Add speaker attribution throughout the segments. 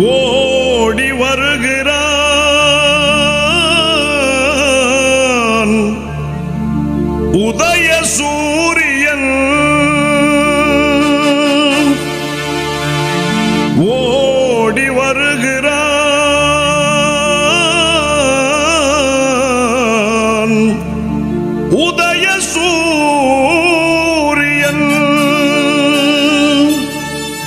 Speaker 1: ஓடி வருகிறான். உதய சூ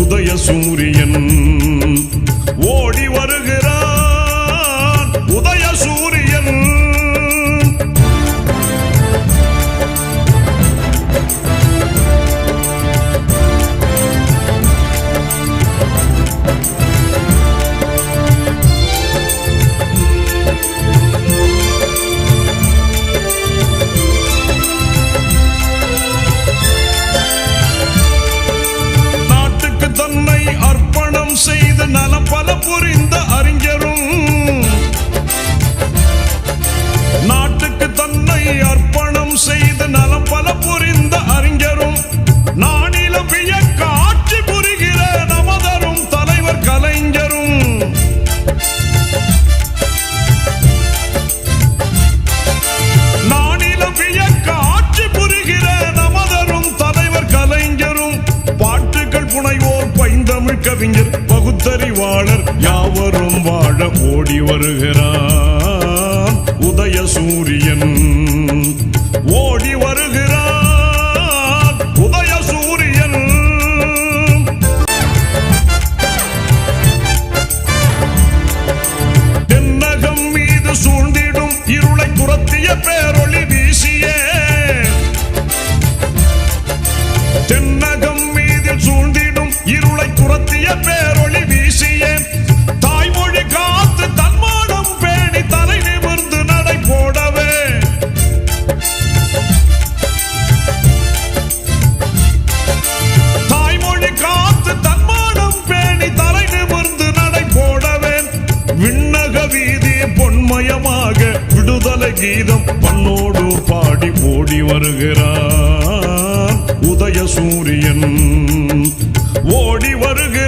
Speaker 1: உதய சூரியன் புரிந்த அறிஞரும் தமிழ் கவிஞர் பகுத்தறிவாளர் யாவரும் வாழ ஓடி வருகிறார் உதய சூரியன் ஓடி வருகிறார் உதய சூரியன். தென்னகம் மீது சூழ்ந்திடும் இருளை துரத்திய பேரொளி வீசிய. தென்னகம் கீதம் பண்ணோடு பாடி ஓடி வருகிறான். உதய சூரியன் ஓடி வருகிறான்.